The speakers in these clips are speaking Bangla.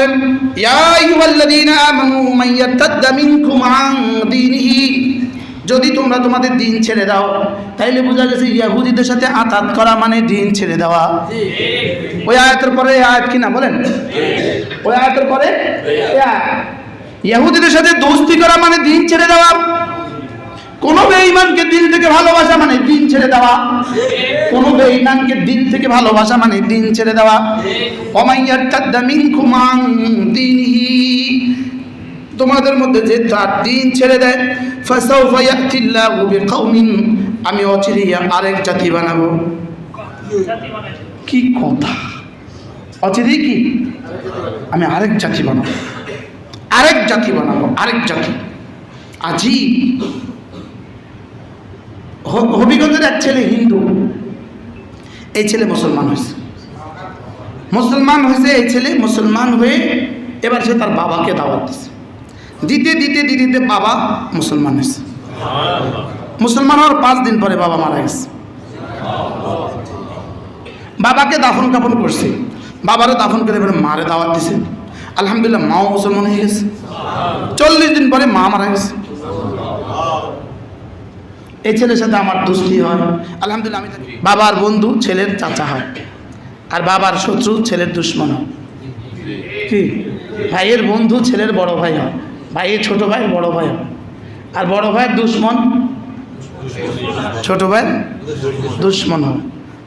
বলেন যদি তোমরা তোমাদের দিন ছেড়ে দাও, তাইলে বোঝা গেছে ইয়াহুদিদের সাথে আতাত করা মানে দিন ছেড়ে দেওয়া। ওই আয়াতের পরে আয়াত কিনা বলেন? ওই আয়াতের পরে ইয়াহুদিদের সাথে দোস্তি করা মানে দিন ছেড়ে দেওয়া। কোন বেঈমানকে দিল থেকে ভালোবাসা মানে দিন ছেড়ে দেওয়া। কোন বেঈমানকে দিল থেকে ভালোবাসা মানে দিন ছেড়ে দেওয়া। অমাইয়ার তাদ্দামিন কুমাং দিনহি। তোমাদের মধ্যে যে তার দিন ছেড়ে দেয়, ফাসাউফা ইয়াতিল্লাহু বিকাউমিন আমি অচিরে আরেক জাতি বানাবো। কি কথা? অচিরেই কি? আমি আরেক জাতি বানাবো। আরেক জাতি বানাবো, আরেক জাতি। আজি হবিগঞ্জের এক ছেলে হিন্দু। এই ছেলে মুসলমান হয়েছে। মুসলমান হয়েছে, এই ছেলে মুসলমান হয়ে এবার সে তার বাবাকে দাওয়াত দিছে। দিতে দিতে দিতে দিতে বাবা মুসলমান হয়েছে। মুসলমান হওয়ার পাঁচ দিন পরে বাবা মারা গেছে। বাবাকে দাফন কাফন করছে। বাবারে দাফন করে এবারে মারে দাওয়াত দিছে। আলহামদুলিল্লাহ, মাও মুসলমান হয়ে গেছে। চল্লিশ দিন পরে মা মারা গেছে। এই ছেলের সাথে আমার দুষ্টি হয়। আলহামদুলিল্লাহ, আমি বাবার বন্ধু ছেলের চাচা হয়। আর বাবার শত্রু ছেলের দুশ্মন হয়। কি? ভাইয়ের বন্ধু ছেলের বড় ভাই হয়। ভাইয়ের ছোট ভাই বড় ভাই হয়। আর বড় ভাইয়ের দুশ্মন? ছোট ভাই দুশ্মন হয়।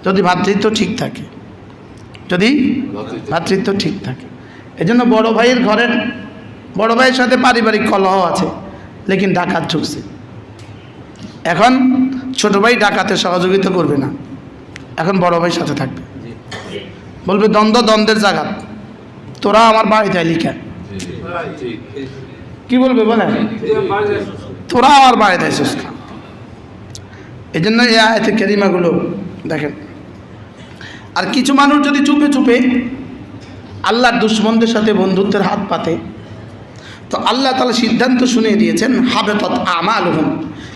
যদি ভাতৃত্ব ঠিক থাকে। যদি ভাতৃত্ব ঠিক থাকে। এই জন্য বড় ভাইয়ের ঘরের, বড় ভাইয়ের সাথে পারিবারিক কলহ আছে, লেকিন ডাকাত ঢুকছে। এখন ছোট ভাই ডাকাতে সহযোগিতা করবে না। এখন বড় ভাই সাথে থাকবে। বলবে দ্বন্দ্ব দ্বন্দ্বের জায়গা। তোরা আমার বাড়িতে লিখা কি বলবে বলে তোরা আমার বাড়িতে আইসিস এই জন্য এই আয়তে কেরিমাগুলো দেখেন। আর কিছু মানুষ যদি চুপে চুপে আল্লাহর দুশ্মনদের সাথে বন্ধুত্বের হাত পাতে তো আল্লাহ তালা সিদ্ধান্ত শুনিয়ে দিয়েছেন হাবে তৎ আমাল হুম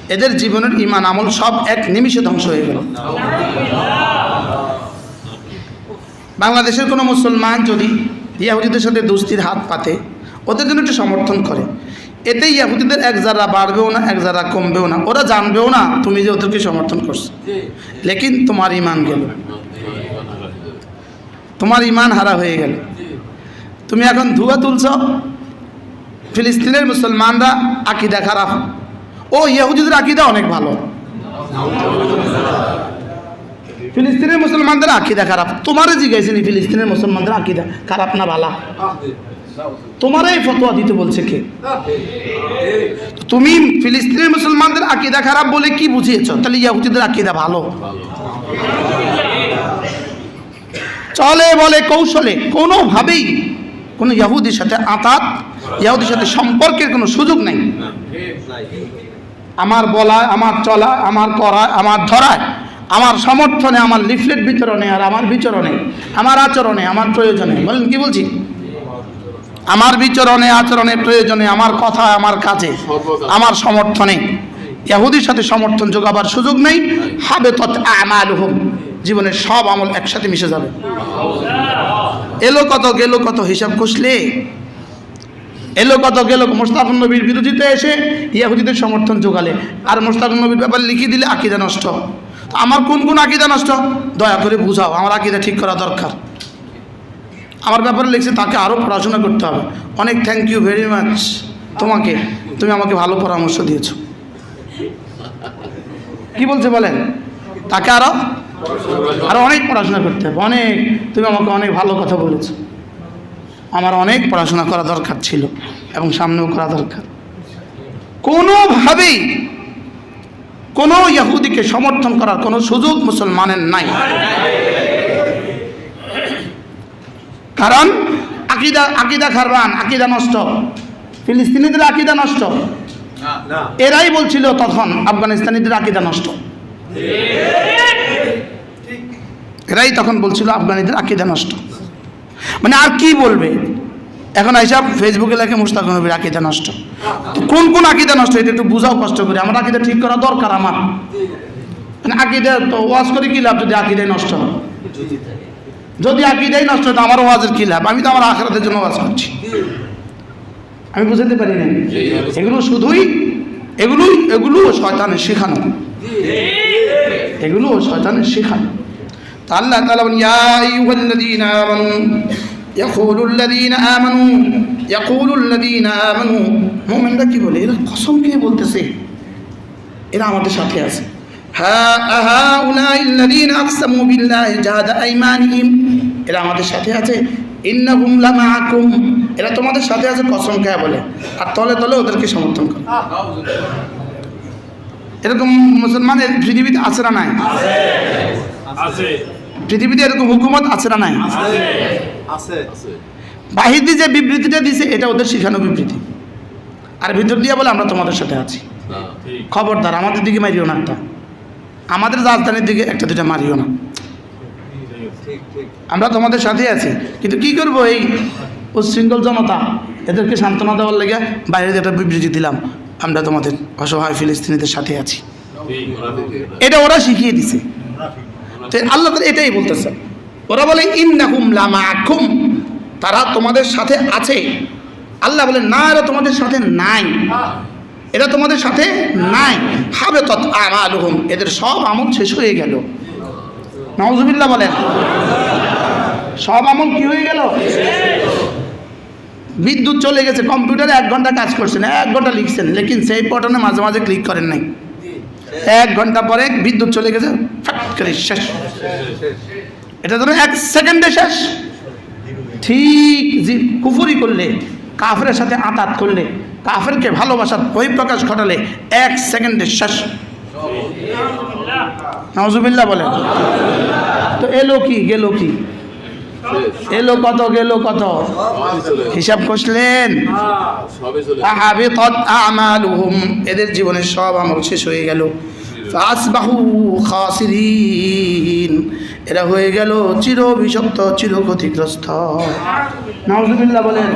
এদের জীবনের ইমান আমল সব এক নিমিষে ধ্বংস হয়ে গেল। বাংলাদেশের কোনো মুসলমান যদি ইয়াহুদিদের সাথে দুস্তির হাত পাতে, ওদের জন্য একটু সমর্থন করে। এতে ইয়াহুদিদের এক যারা বাড়বেও না, এক যারা কমবেও না। ওরা জানবেও না তুমি যে ওদেরকে সমর্থন করছ। লেকিন তোমার ইমান গেল। তোমার ইমান হারা হয়ে গেল। তুমি এখন ধুয়া তুলছ। ফিলিস্তিনের মুসলমানরা আকিদা খারাপ। ও, ইয়াহুদিদের আকিদা অনেক ভালো। ফিলিস্তিনের মুসলমানদের আকিদা খারাপ। তোমারে জিজ্ঞাসিনি ফিলিস্তিনের মুসলমানদের আকিদা খারাপ না ভালা? তোমারাই ফতোয়া দিতে বলছে কে? তুমি ফিলিস্তিনের মুসলমানদের আকিদা খারাপ বলে কি বুঝিয়েছ? তাহলে ইয়াহুদিদের আকিদা ভালো। চলে বলে কৌশলে, কোনোভাবেই কোনো ইয়াহুদির সাথে আতাত, ইয়াহুদির সাথে সম্পর্কের কোনো সুযোগ নেই। আমার বলা আমার চলা আমার করা আমার ধরায়, আমার সমর্থনে, আমার লিফলেট বিতরণে আর আমার বিচরণে, আমার আচরণে, আমার প্রয়োজনে। বলেন, কি বলছি? আমার বিচরণে, আচরণে, প্রয়োজনে, আমার কথা আমার কাজে, আমার সমর্থনে। ইয়াহুদির সাথে সমর্থন যোগাবার সুযোগ নেই। হাবে তৎ আমাল হুম জীবনের সব আমল একসাথে মিশে যাবে। এলো কত, গেল কত হিসাব কষলে এলো কত গেল মোস্তাফুন নবীর বিরোধিতা এসে ইয়াহুদিদের সমর্থন যোগালে। আর মোস্তাফুন নবীর ব্যাপারে লিখে দিলে আকিদা নষ্ট। তো আমার কোন কোন আকিদা নষ্ট? দয়া করে বুঝাও, আমার আকিদা ঠিক করা দরকার। আমার ব্যাপারে লিখছে, তাকে আরও পড়াশোনা করতে হবে। অনেক থ্যাংক ইউ ভেরি মাচ তোমাকে, তুমি আমাকে ভালো পরামর্শ দিয়েছ। কি বলছে বলেন? তাকে আরও আরও অনেক পড়াশোনা করতে হবে। অনেক, তুমি আমাকে অনেক ভালো কথা বলেছ। আমার অনেক পড়াশোনা করা দরকার ছিল এবং সামনেও করা দরকার। কোনোভাবেই কোনো ইয়াহুদিকে সমর্থন করার কোনো সুযোগ মুসলমানের নাই। কারণ আকিদা আকিদা খারবান, আকিদা নষ্ট। ফিলিস্তিনিদের আকিদা নষ্ট। এরাই বলছিল তখন আফগানিস্তানিদের আকিদা নষ্ট। এরাই তখন বলছিল আফগানিদের আকিদা নষ্ট। মানে আর কি বলবে? এখন এইসব ফেসবুকে লেখে, মুস্তাক নবীর আকিদা নষ্ট। কোন কোন আকিদা নষ্ট? এটা একটু বুঝাও, কষ্ট করে। আমার আকিদা ঠিক করা দরকার আমার। মানে আকিদা তো ওয়াজ করে কি লাভ যদি আকিদাই নষ্ট হয়? যদি আকিদাই নষ্ট হয়, তো আমার ওয়াজের কি লাভ? আমি তো আমার আখরাতের জন্য ওয়াজ করছি। আমি বুঝাতে পারি না এগুলো শুধুই, এগুলোই এগুলো শয়তানের শেখানো। এগুলো শয়তানের শেখানো। তা আল্লাহ তাআলা বলেন ইয়া আইয়ুহাল্লাযীনা আমানু ইয়াকুলুল্লাযীনা আমানু ইয়াকুলুল্লাযীনা আমানু। মুমিনরা কি বলে? এরা কসম খেয়ে বলতেছে। এরা আমাদের সাথে আছে। আহা উলাইল্লাযীনা আকসামু বিল্লাহি জাহাদা আইমানিহিম। এরা আমাদের সাথে আছে। ইন্নাহুম লামাআকুম। এরা তোমাদের সাথে আছে কসম খেয়ে বলে। আর তলে তলে ওদেরকে সমর্থন করে। এরকম মুসলমানের পৃথিবীতে আছে না নাই? আছে। পৃথিবীতে এরকম হুকুমত আছে না নাই? আছে। বাহির দিয়ে যে বিবৃতিটা দিছে এটা ওদের শিখানো বিবৃতি। আর ভিতর দিয়ে বলে আমরা তোমাদের সাথে আছি। খবরদার আমাদের দিকে মারিও না একটা। আমাদের রাজধানীর দিকে একটা দুটা মারিও না। ঠিক ঠিক। আমরা তোমাদের সাথে আছি। কিন্তু কি করব এই উচ্ছৃঙ্খল জনতা? এদেরকে সান্ত্বনা দেওয়ার লেগে বাইরে একটা বিবৃতি দিলাম। আমরা তোমাদের অসহায় ফিলিস্তিনিদের সাথে আছি। এটা ওরা শিখিয়ে দিছে। আল্লাহ এটাই বলতেছেন। ওরা বলে লামাকুম তারা তোমাদের সাথে আছে। আল্লাহ বলে, না, এরা তোমাদের সাথে নাই। এরা তোমাদের সাথে নাই। হাবে তৎ আমালুহুম। এদের সব আমল শেষ হয়ে গেল। নওয়াজুবিল্লাহ বলেন। সব আমল কি হয়ে গেল? বিদ্যুৎ চলে গেছে, কম্পিউটারে এক ঘণ্টা কাজ করছেন, এক ঘণ্টা লিখছেন, লেকিন সেই পটনে মাঝে মাঝে ক্লিক করেন নাই। এক ঘণ্টা পরে বিদ্যুৎ চলে গেছে শেষ। এটা ধরো এক সেকেন্ডে শেষ। ঠিক কুফুরি করলে, কাফের সাথে আতাত করলে, কাফেরকে ভালোবাসার বই প্রকাশ ঘটালে এক সেকেন্ডে শেষ। নজুবিল্লা বলেন। তো এলো কি, গেল কি? এলো কত, গেল কত? হিসাব আমালুহুম। এদের জীবনের সব আমল শেষ হয়ে গেল। এরা হয়ে গেল চির অভিশপ্ত চির ক্ষতিগ্রস্ত। নাউজুবিল্লাহ বলেন,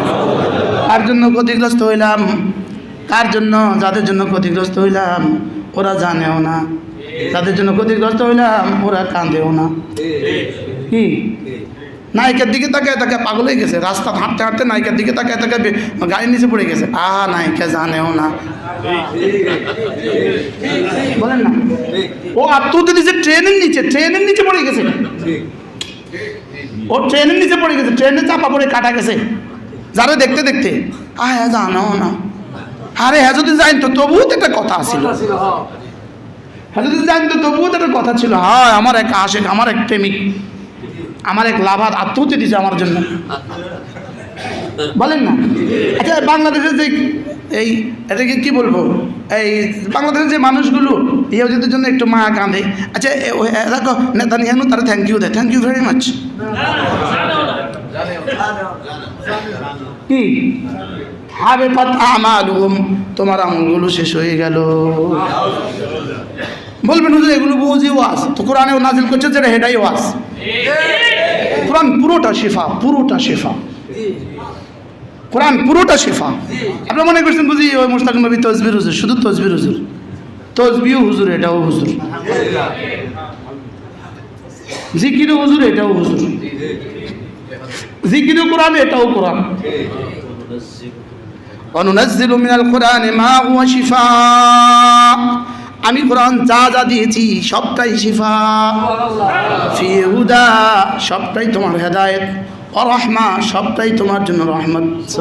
কার জন্য ক্ষতিগ্রস্ত হইলাম? কার জন্য? যাদের জন্য ক্ষতিগ্রস্ত হইলাম, ওরা জানেও না। যাদের জন্য ক্ষতিগ্রস্ত হইলাম, ওরা কাঁদেও না। কি? নায়িকার দিকে তাকায় তাকে পাগল হয়ে গেছে রাস্তা হাঁটতে হাঁটতে নায়িকার দিকে তাকায় তাকে গাড়ির নিচে পড়ে গেছে। আ, নায়িকা জানেও না। বলেন না। ও আত্মহত্যা দিয়েছে ট্রেনের নিচে ট্রেনের নিচে পড়ে গেছে। ও ট্রেনের নিচে পড়ে গেছে ট্রেনে চাপা পড়ে কাটা গেছে। যারা দেখতে দেখতে আহ হ্যাঁ জানো না। আরে হ্যাঁ যদি জানতো, তবুও তো একটা কথা ছিল। হ্যাঁ যদি জানতো, তবুও তো একটা কথা ছিল। হ্যাঁ আমার এক আশেক, আমার এক প্রেমিক। আমার এক লাভার আত্মহত্যা দিয়েছে আমার জন্য। বলেন না। আচ্ছা বাংলাদেশের যে এই এটাকে কি বলব? এই বাংলাদেশের যে মানুষগুলো ইহুদিদের জন্য একটু মা কাঁদে আচ্ছা এরা নেতা নিহানু তারা থ্যাংক ইউ দেয় থ্যাংক ইউ ভেরি মাচ কি? হবে আমালুহুম, তোমার আমলগুলো শেষ হয়ে গেল। বলবেন হুজুর, এগুলো বুঝি ওয়াজ? তো কোরআনে নাজিল করছে যেটা হেটাই ওয়াজ। কোরআন পুরোটা শেফা পুরোটা শেফা। কোরআন পুরোটা শেফা। আপনার মনে করছেন বুঝি ওই মুস্তাক নবী তসবির হুজুর? শুধু তসবির হুজুর। তসবিও হুজুর, এটাও হুজুর। জিকিরও হুজুর, এটাও হুজুর। জিকিরও কোরআন, এটাও কোরআন। অনুনাজ্জিলু মিনাল কোরআন মা هو شفاء আমি কোরআন যা যা দিয়েছি সবটাই শিফা। ফিহুদা সবটাই তোমার হেদায়ত। অরহমা সবটাই তোমার জন্য রহমত।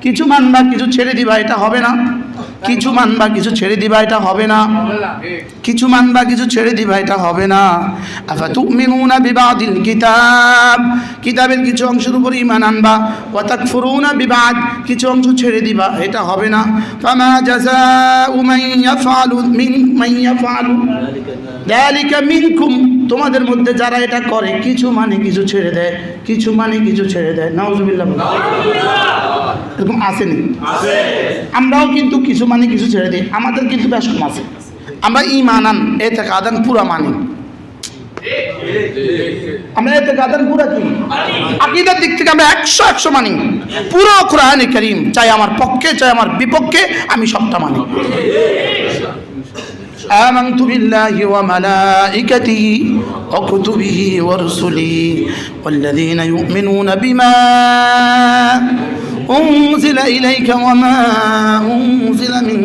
কিছু মানবা কিছু ছেড়ে দিবা এটা হবে না। কিছু মানবা, কিছু ছেড়ে দিবা, এটা হবে না। কিছু মানবা, কিছু ছেড়ে দিবা, এটা হবে না। আফা তুমিনুনা বিবাদিল কিতাব? কিতাবের কিছু অংশের উপর ইমান আনবা। ওয়া তাকফুরুনা বিবাদ? কিছু অংশ ছেড়ে দিবা, এটা হবে না। ফামা মান ইয়াফআলু মিন মান ইয়াফআলু যালিকা মিনকুম। তোমাদের মধ্যে যারা এটা করে, কিছু মানে কিছু ছেড়ে দেয়, কিছু মানে কিছু ছেড়ে দেয়। নাউজুবিল্লাহ। বলে। এরকম আসেনি আমরাও কিন্তু কিছু মানে কিছু ছেড়ে দিই আমাদের কিন্তু বেশ কম আছে আমরা ইমানান এতে কাদান পুরা মানি আমরা এতে কাদান পুরা কি আকিদার দিক থেকে আমরা একশো একশো মানি পুরো কোরআন করিম চাই আমার পক্ষে চাই আমার বিপক্ষে আমি সবটা মানি آمنت بالله وملائكته وكتبه ورسله والذين يؤمنون بما أنزل إليك وما أنزل من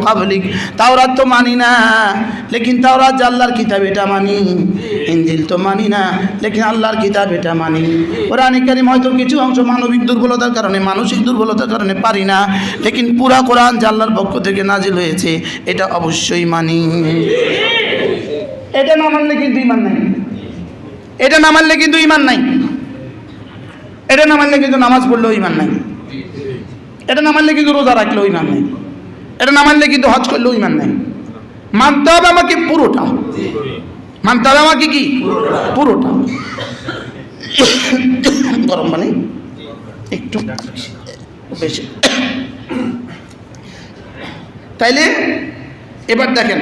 قبلك তাওরাত তো মানি না লেকিন তাওরাত যে আল্লাহর কিতাব এটা মানি ইনজিল তো মানি না লেকিন আল্লাহর কিতাব এটা মানি কোরআনে কারিম হয়তো কিছু অংশ মানবিক দুর্বলতার কারণে মানসিক দুর্বলতার কারণে পারি না লেকিন পুরা কোরআন যে আল্লাহর পক্ষ থেকে নাজিল হয়েছে এটা অবশ্যই মানি এটা না মানলে কিন্তু ইমান নাই এটা না মানলে কিন্তু ইমান নাই এটা না মানলে কিন্তু নামাজ পড়লেও ইমান নাই। এটা না মানলে কিন্তু রোজা রাখলেও ইমান নাই। এটা না মানলে কিন্তু হজ করলেও ইমান নাই। মানতে হবে আমাকে পুরোটা। মানতে হবে আমাকে কি? পুরোটা। গরম মানে একটু বেশি। তাইলে এবার দেখেন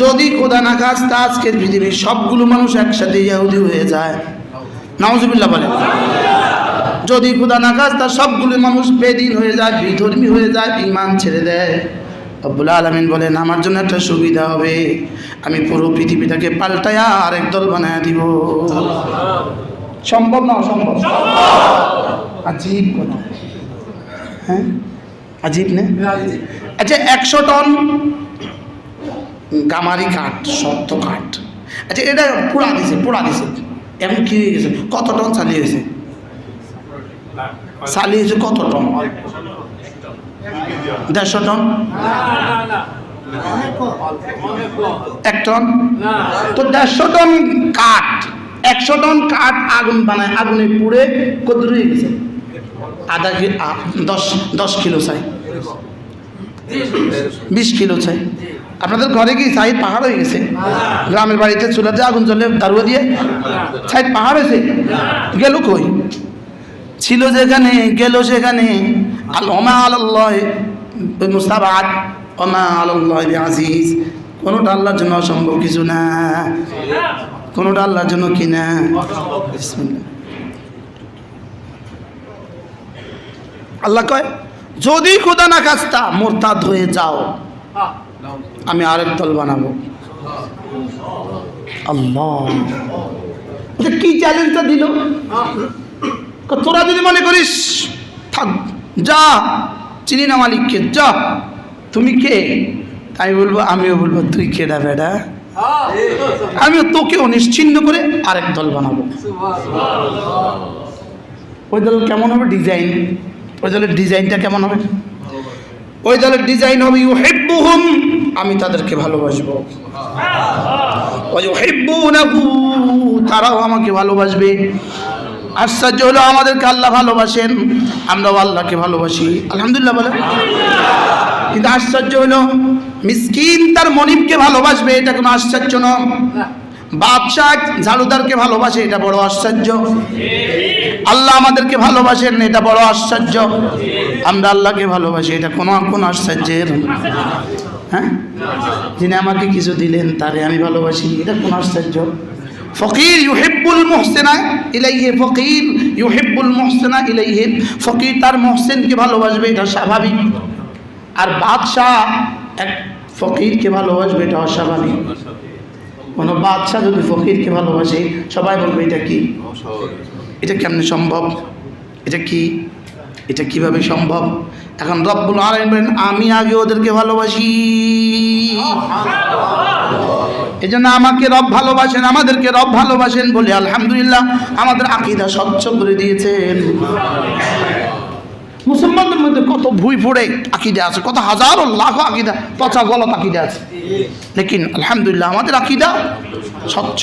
যদি খোদা না খাস্তা আজকের পৃথিবীর সবগুলো মানুষ একসাথে ইহুদি হয়ে যায়। নাউজুবিল্লাহ বলেন। যদি খোদা না খাস্তা সবগুলো মানুষ বেদিন হয়ে যায়, বিধর্মী হয়ে যায়, ইমান ছেড়ে দেয়। আব্বুল আলমিন বলেন, আমার জন্য একটা সুবিধা হবে। আমি পুরো পৃথিবীটাকে পাল্টায়া আরেক দল বানায় দিব। সম্ভব না অসম্ভব? আজীব কথা। হ্যাঁ? আজীব নে? আচ্ছা একশো টন গামারি কাঠ, শক্ত কাঠ। আচ্ছা এটা পোড়া দিছে পোড়া দিছে। এখন কি হয়ে গেছে? কত টন চালিয়ে হয়েছে চালিয়ে হয়েছে কত টন? দেড়শো টন? এক টন? তো দেড়শো টন কাঠ, একশো টন কাঠ আগুন বানায়, আগুনে পুড়ে কত হয়ে গেছে। আধা দশ দশ কিলো চাই। বিশ কিলো চাই। আপনাদের ঘরে কি সাইড পাহাড় হয়ে গেছে। গ্রামের বাড়িতে চুলাতে আগুন জ্বলে দারুয়া দিয়ে সাইড পাহাড় হয়েছে। গেল কই? ছিল যেখানে, গেল সেখানে। আল ওমা আল্লাহ মুস্তাবাদ ওমা আল্লাহ আজিজ কোনোটা আল্লাহর জন্য অসম্ভব কিছু না। কোনোটা আল্লাহর জন্য কি না? আল্লাহ কয়, যদি খোদা না কাজটা মোরতাদ হয়ে যাও। আমি আরেক দল বানাবো। আল্লাহ। কি চ্যালেঞ্জটা দিল? তোরা যদি মনে করিস থাক যা চিনি না মালিককে যা। তুমি কে? আমি বলব আমিও বলব তুই কেডা বেডা? আমিও তোকেও নিশ্চিন্ন করে আরেক দল বানাবো। ওই দল কেমন হবে? ডিজাইন। ওই দলের ডিজাইনটা কেমন হবে? ওই দলের ডিজাইন হবে ইউ হেব্বুহুম আমি তাদেরকে ভালোবাসবো। ওয়ুহিব্বুনাহু, তারাও আমাকে ভালোবাসবে। আশ্চর্য হলো আমাদেরকে আল্লাহ ভালোবাসেন। আমরাও আল্লাহকে ভালোবাসি। আলহামদুলিল্লাহ বলে কিন্তু আশ্চর্য হলো, মিসকিন তার মনিবকে ভালোবাসবে, এটা কোনো আশ্চর্য নয়। বাদশাহ ঝাড়ুদারকে ভালোবাসে, এটা বড় আশ্চর্য। আল্লাহ আমাদেরকে ভালোবাসেন, এটা বড় আশ্চর্য। আমরা আল্লাহকে ভালোবাসি, এটা কোনো কোনো আশ্চর্যের। হ্যাঁ? যিনি আমাকে কিছু দিলেন, তারে আমি ভালোবাসি, এটা কোন আশ্চর্য। ফকির ইউহিব্বুল মুহসিনা ইলাইহি, ফকির ইউহিব্বুল মুহসিনা ইলাইহি। ফকির তার মুহসিনকে ভালোবাসবে, এটা স্বাভাবিক। আর বাদশাহ এক ফকিরকে ভালোবাসবে এটা অস্বাভাবিক কোনো বাদশাহ যদি ফকিরকে ভালোবাসে, সবাই বলবে, এটা কি? এটা কেমনে সম্ভব? এটা কি? এটা কীভাবে সম্ভব? এখন রব্বুল আলামিন বলেন, আমি আগে ওদেরকে ভালোবাসি। এই জন্য আমাকে রব ভালোবাসেন, আমাদেরকে রব ভালোবাসেন বলে আলহামদুলিল্লাহ আমাদের আকিদা স্বচ্ছ করে দিয়েছেন। মুসলমানদের মধ্যে কত ভুই ফুড়ে আকিদা আছে, কত হাজারো লাখো আকিদা, পচা গলত আকিদা আছে। লেকিন আলহামদুলিল্লাহ আমাদের আকিদা স্বচ্ছ।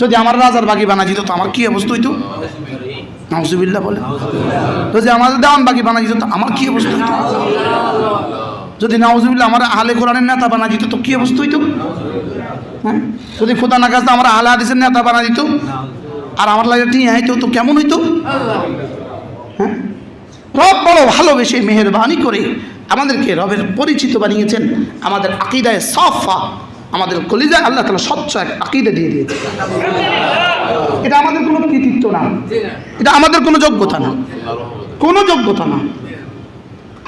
যদি আমার রাজার বাগি বানা যেত তো আমার কি অবস্থা হইতো? নাউজুবিল্লাহ বলে। যদি আমাদের দেওয়ান বাগি বানা যেত আমার কি অবস্থা হইতো? যদি নাউজুবিল্লাহ আমার আহলে কোরআনের নেতা বানা যেত তো কি অবস্থা হইতো? হ্যাঁ? যদি খোদা না কাজটা আমার আহলে হাদিসের নেতা বানা দিত, আর আমার লাগে টিয়া হইতো, তো কেমন হইতো? হ্যাঁ? রব বড় ভালোবেসে মেহরবানি করে আমাদেরকে রবের পরিচিত বানিয়েছেন, আমাদের আকিদায় সফা আমাদের কলিজায় আল্লাহ তালা স্বচ্ছ এক আকিদা দিয়ে দিয়েছে। এটা আমাদের কোনো কৃতিত্ব না। এটা আমাদের কোনো যোগ্যতা না। কোনো যোগ্যতা না।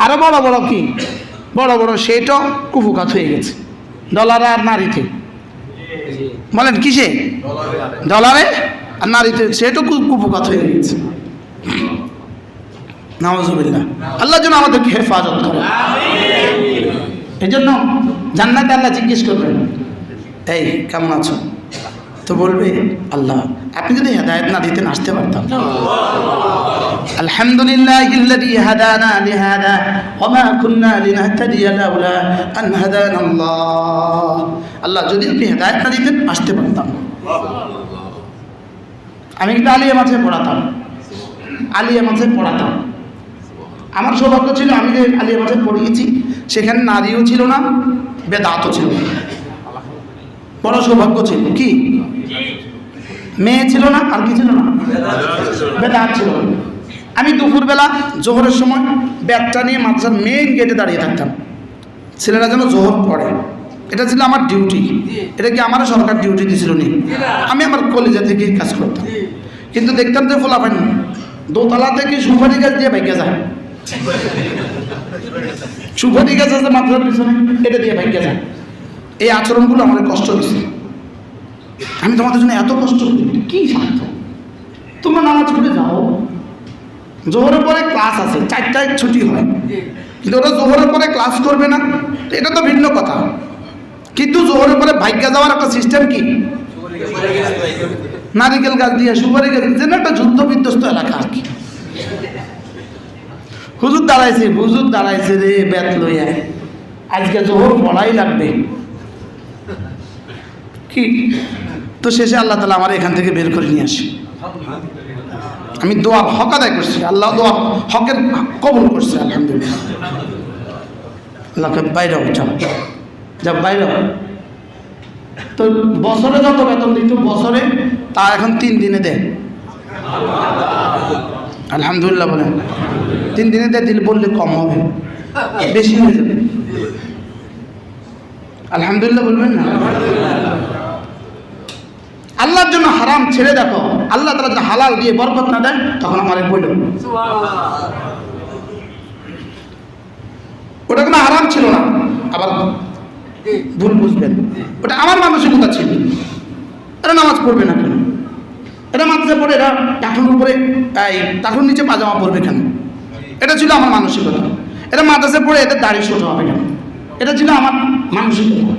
আরও বড় বড় কি? বড় বড় সেটও কুফুকাত হয়ে গেছে। ডলার আর নারীতে। বলেন, কিসে? ডলারে আর নারীতে সেটও কুফুকাত হয়ে গেছে। নামাজুবিল্লাহ আল্লাহ যেন আমাদেরকে হেফাজত করে। এই জন্য জান্নাতে আল্লাহ জিজ্ঞেস করবেন এই কেমন আছো তো বলবে আল্লাহ আপনি যদি হেদায়ত না দিতেন আসতে পারতাম আলহামদুলিল্লাহ الذي هدانا لهذا وما كنا لنهتدي لولا أن هدانا الله আল্লাহ যদি আপনি হেদায়ত না দিতেন আসতে পারতাম না। আমি কিন্তু আলিয়া মাঝে পড়াতাম আলিয়া মাঝে পড়াতাম আমার সৌভাগ্য ছিল আমি যে আলিয়া মাঝে পড়িয়েছি সেখানে নারীও ছিল না বেদাতও ছিল। বড় সৌভাগ্য ছিল। কি? মেয়ে ছিল না, আর কি ছিল না? বেদাত ছিল। আমি দুপুরবেলা জোহরের সময় ব্যাগটা নিয়ে মাদ্রাসার মেইন গেটে দাঁড়িয়ে থাকতাম। ছেলেরা যেন জোহর পড়ে। এটা ছিল আমার ডিউটি এটা কি আমারও সরকার ডিউটি দিয়েছিল নি? আমি আমার কলেজে থেকে কাজ করতাম। কিন্তু দেখতাম যে ফোলাফান দোতলা থেকে সুপারি গাছ দিয়ে ভাগ্যে যায়। সুপারি গাছ আছে মাদ্রাসার পিছনে। এটা দিয়ে ভাগ্যে যায়। এই আচরণগুলো আমার কষ্ট দিচ্ছে আমি তোমাদের জন্য এত কষ্ট করি কি স্বার্থ তোমরা নামাজ পড়ে যাও। জোহরের পরে ক্লাস আছে, চারটায় ছুটি হয়। কিন্তু ওরা জোহরের পরে ক্লাস করবে না। এটা তো ভিন্ন কথা। কিন্তু জোহরের পরে ভাগ্যা যাওয়ার একটা সিস্টেম কি? নারিকেল গাছ দিয়ে সুপারি গাছ যেন একটা যুদ্ধ বিধ্বস্ত এলাকা আর কি। হুজুর দাঁড়াইছে হুজুর দাঁড়াইছে রে, বেত লইয়া। আজকে জোহর পড়াই লাগবে। কি? তো শেষে আল্লাহ তালা আমার এখান থেকে বের করে নিয়ে আসে। আমি দোয়া হক আদায় করছি, আল্লাহ দোয়া হকের কবুল করছে, আলহামদুলিল্লাহ। আল্লাহকে বাইরে যাও। যাও, বাইরে। তো বছরে যত বেতন দিত বছরে তা এখন তিন দিনে দেয়। আলহামদুলিল্লাহ বলেন তিন দিনে দিলে বললে কম হবে, বেশি হয়ে যাবে। আলহামদুলিল্লাহ বলবেন না? আল্লাহর জন্য হারাম ছেড়ে দেখো, আল্লাহ তারা যদি হালাল দিয়ে বরকত না দেন তখন আমার বলল ওটা কোনো হারাম ছিল না, আবার ভুল বুঝবেন। ওটা আমার মানসিকতা ছিল। এটা নামাজ পড়বে না কেন? এটা মাথায় পড়ে এরা টাকুর উপরে এই টাকুর নিচে পাজামা পরবে কেন? এটা ছিল আমার মানসিকতা। এটা মাদ্রাসে পড়ে এদের দাড়ি সোজা হবে কেন? এটা ছিল আমার মানসিকতা।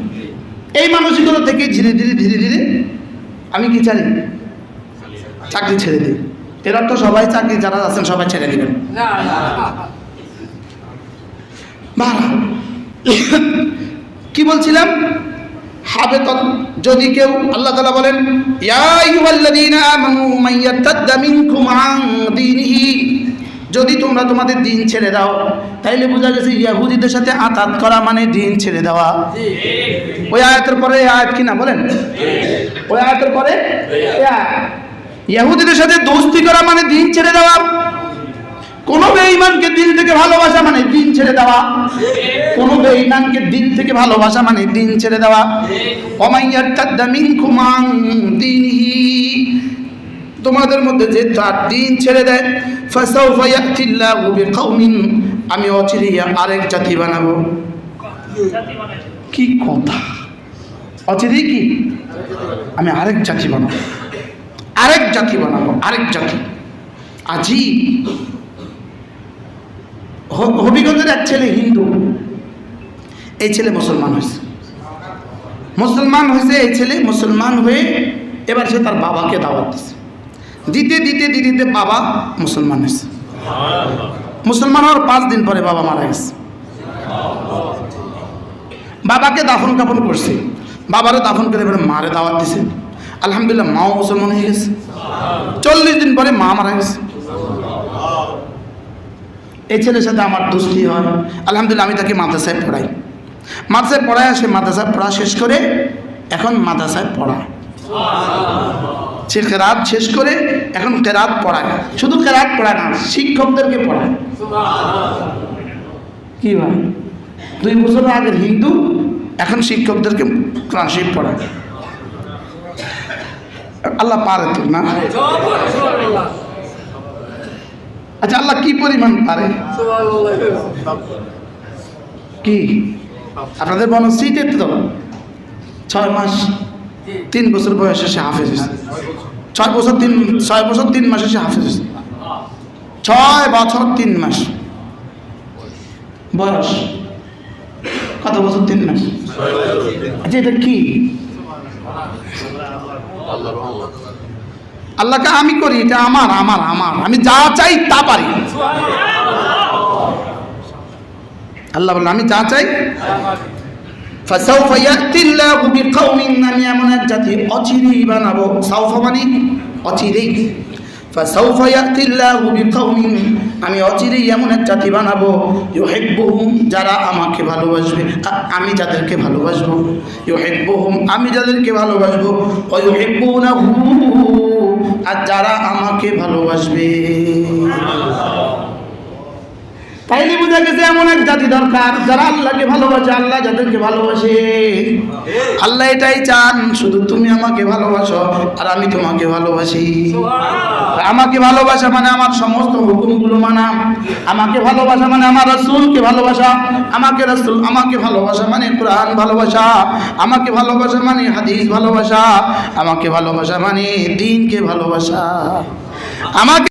এই মানসিকতা থেকে ধীরে ধীরে ধীরে ধীরে আমি কি চাই? চাকরি ছেড়ে দিই। এরা তো সবাই চাকরি যারা আছেন সবাই ছেড়ে দিবেন। কি বলছিলাম? হাবে যদি কেউ আল্লাহ তালা বলেন যদি তোমরা তোমাদের দিন ছেড়ে দাও তাইলে বোঝা গেছে ইয়াহুদিদের সাথে আতাত করা মানে দিন ছেড়ে দেওয়া। ওই আয়াতের পরে আয়াত কিনা বলেন? ওই আয়াতের পরে? ইয়াহুদিদের সাথে দোস্তি করা মানে দিন ছেড়ে দেওয়া। কোন বেঈমানকে দিল থেকে ভালোবাসা মানে দিন ছেড়ে দেওয়া। কোন বেঈমানকে দিল থেকে ভালোবাসা মানে দিন ছেড়ে দেওয়া। অমাইয়ার তাদ্দামিন কুমাং দিনহি। তোমাদের মধ্যে যে তার দিন ছেড়ে দেয়, ফাসাউফা ইয়াতিল্লাহু বিকাউমিন আমি অচিরিয়া আরেক জাতি বানাবো। কি কথা? অচিরে কি? আমি আরেক জাতি বানাবো। আরেক জাতি বানাবো, আরেক জাতি। আজি হবিগঞ্জের এক ছেলে হিন্দু। এই ছেলে মুসলমান হয়েছে। মুসলমান হয়েছে, এই ছেলে মুসলমান হয়ে এবার সে তার বাবাকে দাওয়াত দিছে। দিতে দিতে দিতে দিতে বাবা মুসলমান হয়েছে। মুসলমান হওয়ার পাঁচ দিন পরে বাবা মারা গেছে। বাবাকে দাফন কাফন করছে। বাবারে দাফন করে এবারে মারে দাওয়াত দিছে। আলহামদুলিল্লাহ মাও মুসলমান হয়ে গেছে। চল্লিশ দিন পরে মা মারা গেছে। এই ছেলের সাথে আমার দোস্তি হয়। আলহামদুলিল্লাহ, আমি তাকে মাদ্রাসায় পড়াই। মাদ্রাসায় পড়ায় সে মাদ্রাসায় পড়া শেষ করে এখন মাদ্রাসায় পড়ায়। সে কেরাত শেষ করে এখন কেরাত পড়ায়। শুধু কেরাত পড়ায় না, শিক্ষকদেরকে পড়ায়। কি ভাই? দুই বছর আগের হিন্দু, এখন শিক্ষকদেরকে শরীফ পড়ায়। আল্লাহ পারে তো না? আচ্ছা আল্লাহ কি পরিমাণ পারে? কি? আপনাদের বনশ্রীতে তো ছয় মাস, তিন বছর বয়সে সে হাফেজ। ছয় বছর তিন, ছয় বছর তিন মাসে সে হাফেজ। ছয় বছর তিন মাস। বয়স? কত বছর তিন মাস? আচ্ছা এটা কি? আল্লাহকে আমি করি, এটা আমার আমার আমার। আমি যা চাই তা পারি। আল্লাহ বলল, আমি যা চাই আমি এমন এক জাতি, অচিরেই বানাবো। সাউফা মানে অচিরেই। আমি অচিরেই এমন এক জাতি বানাবো। যারা আমাকে ভালোবাসবে। আমি যাদেরকে ভালোবাসবো। ইউ হে বহুম আমি যাদেরকে ভালোবাসবো। ও ইউহেব্বহু না আর যারা আমাকে ভালোবাসবে। তাইলে বোঝা গেছে, এমন এক জাতি দরকার, যারা আল্লাহকে ভালোবাসে, আল্লাহ যাদেরকে ভালোবাসে। আল্লাহ এটাই চান, শুধু তুমি আমাকে ভালোবাসো, আর আমি তোমাকে ভালোবাসি। আমাকে ভালোবাসা মানে আমার সমস্ত হুকুমগুলো মানা। আমাকে ভালোবাসা মানে আমার রসুলকে ভালোবাসা। আমাকে রসুল, আমাকে ভালোবাসা মানে কোরআন ভালোবাসা। আমাকে ভালোবাসা মানে হাদিস ভালোবাসা। আমাকে ভালোবাসা মানে দিনকে ভালোবাসা। আমাকে